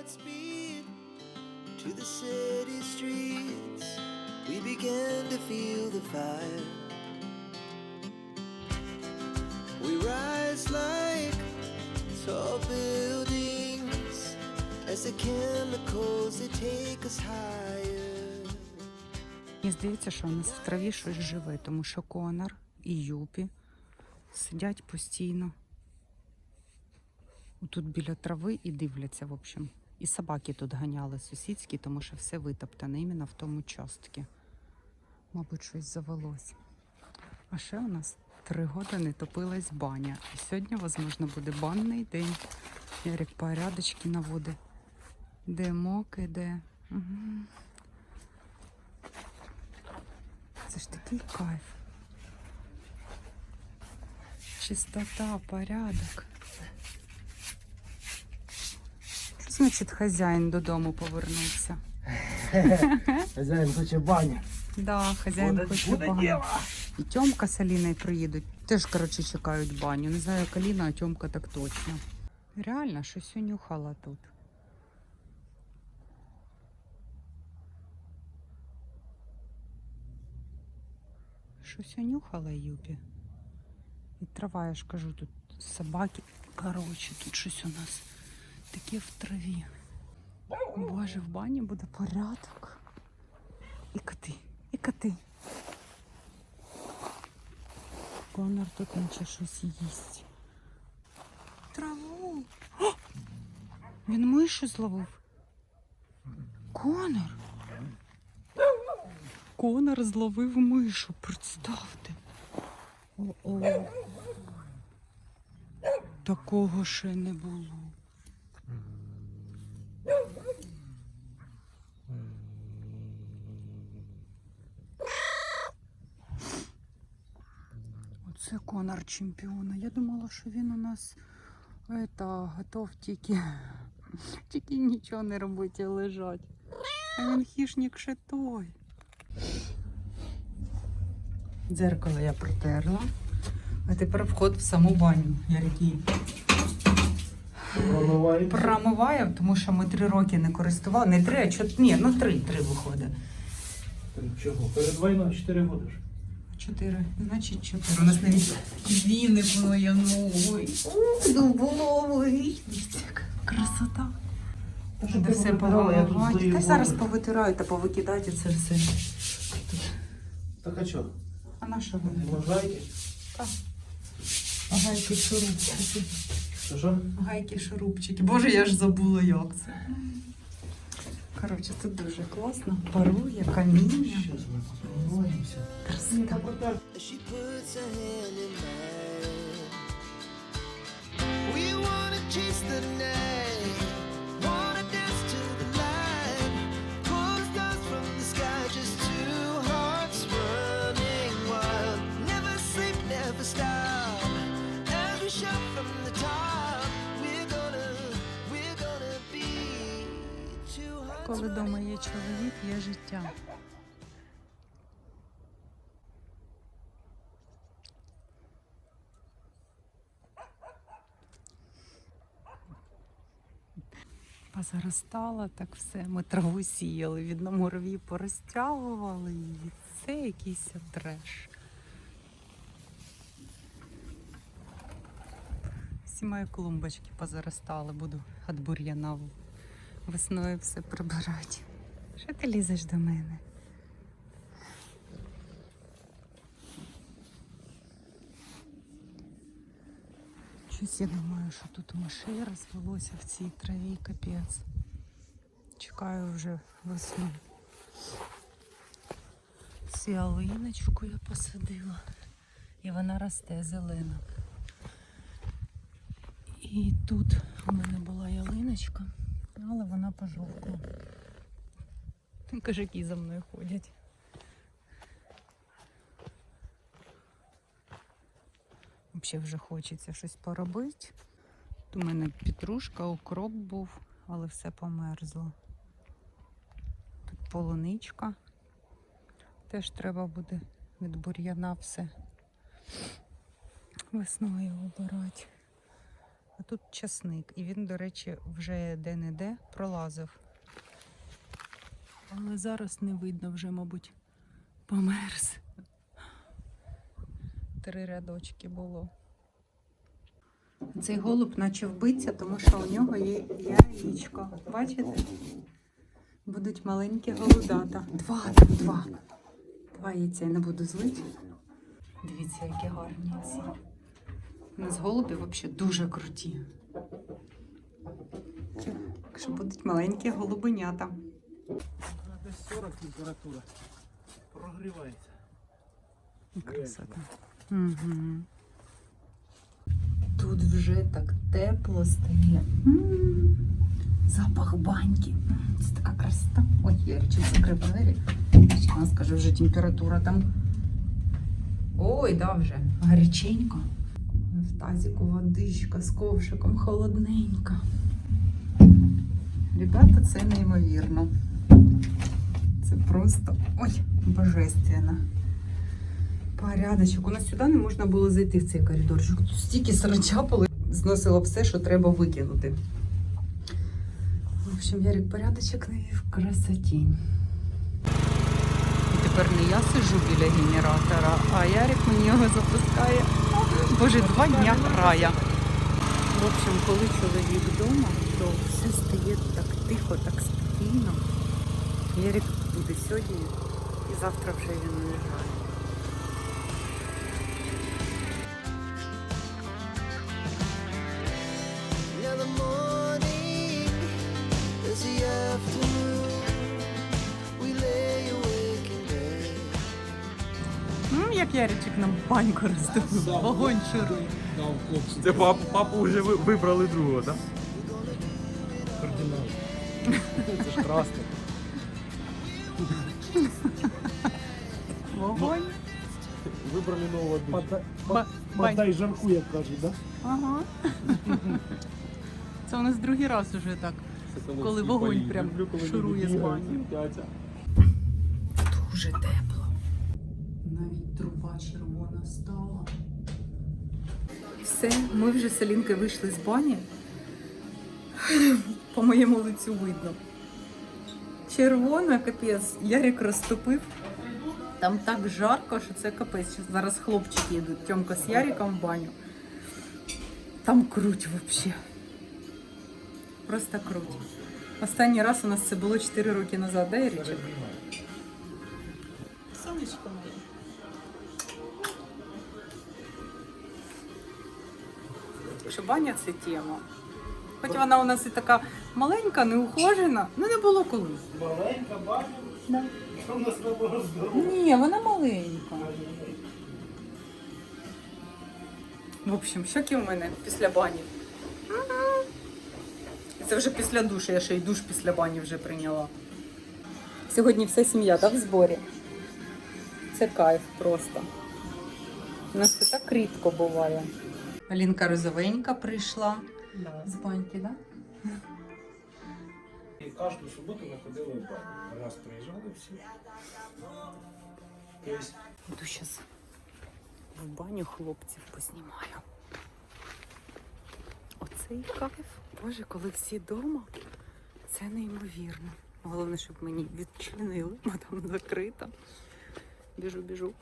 Godspeed to the city streets. We began to feel the fire. We rise like tall buildings as the chemicals they take us higher. Мені здається, що у нас в траві щось живе, тому що Конор і Юпі сидять постійно. Тут біля трави і дивляться, в общем. І собаки тут ганяли сусідські, тому що все витоптане іменно в тому частці. Мабуть, щось завелось. А ще у нас три роки не топилась баня. І сьогодні, можливо, буде банний день. Ярик порядочки наводить. Де моки, де. Угу. Це ж такий кайф. Чистота, порядок. Значить хазяїн додому повернувся? Хазяїн хоче баню. Да, хазяїн Буде- хоче буде баню. І Тьомка з Аліною приїдуть. Теж, коротше, чекають баню. Не знаю, як Аліна, а Тьомка так точно. Реально, щось унюхала тут. Щось унюхала Юпі. І трава, я ж кажу, тут собаки. Коротше, тут щось у нас таке в траві. Боже, в бані буде порядок. І коти, і коти. Конор тут наче щось їсть. Траву. О! Він мишу зловив. Конор. Конор зловив мишу, представте. О-о. Такого ще не було. Оце Конор чемпіона. Я думала, що він у нас это, готов тільки, тільки нічого не робити, а лежать. А він хішник ще той. Дзеркало я протерла. А тепер вход в саму баню. Яркий. Промиваємо. Промиваю, тому що ми три роки не користували. Не три, а чотири. Ні, ну три, три виходить. Чого? Перед війною 4 роки ж. Чотири. Значить, чотири. У нас навіть віни було, я ну, ой. Ну, було, ой. Дивіться, яка красота. Та Де все повиливати. Та зараз повитираю та повикидати це все. Так а що? А на що Не вони? можайки? Так. А гайки шурупчики. Що що? Гайки шурупчики. Боже, я ж забула, як це. Коротше, тут дуже класно. Парує, каміння. Щас ми промиваємося. Красота. as she puts her hand in mine. We wanna chase the night, wanna dance to the light. Pull stars from the sky, just two hearts running wild. Never sleep, never stop. As we shout from the top, Коли вдома є чоловік, є життя. Позаростала так все. Ми траву сіяли, від мураві порозтягували її. Це якийсь треш. Всі мої клумбочки позаростали, буду від бур'яна весною все прибирати. Що ти лізеш до мене? Щось я думаю, що тут мишей розвелося в цій траві капець. Чекаю вже весну. Цю ялиночку я посадила. І вона росте зелена. І тут у мене була ялиночка, але вона пожовкла. Кажаки за мною ходять. Взагалі вже хочеться щось поробити. У мене петрушка, укроп був, але все померзло. Тут полуничка. Теж треба буде від бур'яна все весною обирати. Тут часник, і він, до речі, вже де-не-де пролазив. Але зараз не видно вже, мабуть, померз. Три рядочки було. Цей голуб наче вбиться, тому що у нього є яєчко. Бачите? Будуть маленькі голудата. Два, два. Два яйця я не буду злити. Дивіться, які гарні ці. У нас голуби взагалі дуже круті. Так що будуть маленькі голубенята. Десь 40 температура. Прогрівається. Красота. Угу. Тут вже так тепло стає. Запах баньки. Це така красота. Ой, Ярчик закрив двері. Чекай, скажу, вже температура там. Ой, да, вже. Гаряченько. Тазіку водичка з ковшиком холодненька. Ребята, це неймовірно. Це просто ой, божественно. Порядочок. У нас сюди не можна було зайти в цей коридорчик. Стільки сарачапали, зносило все, що треба викинути. В общем, Ярик порядочок навів красотінь. Тепер не я сижу біля генератора, а Ярик мені його запускає. Боже, два дня края. В общем, коли чоловік вдома, то все стає так тихо, так спокійно. Ярик буде сьогодні і завтра вже він уїжджає. Як Яричик нам баньку роздобив, вогонь ширує. Це пап, папу вже ви- вибрали другого, так? кардинал. Це ж красно. Вогонь. Вибрали нового Ба- Подай, бань. подай жарку, як кажуть, да? Ага. Це у нас другий раз уже так. Коли вогонь прям шурує з бані. Дуже тепло. Навіть труба червона стала. Все, ми вже з Алінкою вийшли з бані. По моєму лицю видно. Червона, капець, Ярик розтопив. Там так жарко, що це капець. Зараз хлопчики йдуть. Тьомка з Яриком в баню. Там круть взагалі. Просто круть. Останній раз у нас це було 4 роки назад, да, Яричок? Сонечко моє. Що баня це тема. Хоч вона у нас і така маленька, неухожена, ну не було коли. Маленька баня. Да. Що в нас на здоров'я? Ні, вона маленька. В общем, щоки у мене після бані. Це вже після душу, я ще й душ після бані вже прийняла. Сьогодні вся сім'я, так, в зборі. Це кайф просто. У нас це так рідко буває. Алінка розовенька прийшла з баньки, так? Да? І кожну суботу ми ходили в баню. Раз приїжджали всі. Буду зараз в баню хлопців познімаю. Оцей кайф. Боже, коли всі вдома, це неймовірно. Головне, щоб мені відчинили, бо там закрита. Біжу, біжу.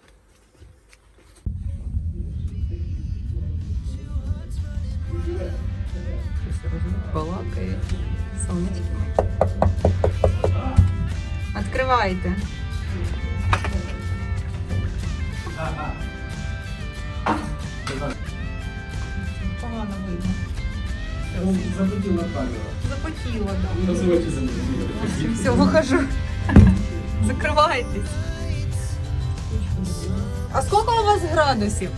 Балакає. Сонечко. Відкривайте. Погано видно. Забуділа камеру. Запотіло, так. Називайте забуділа. Все, вихожу. Закривайтесь. А сколько у вас градусів?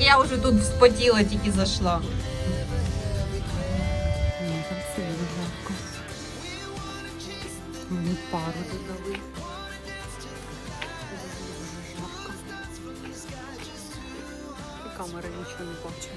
я вже тут вспотіла, тільки зайшла. Ні, там все жарко. Мені пару додали. Дуже жарко. І камера нічого не бачить.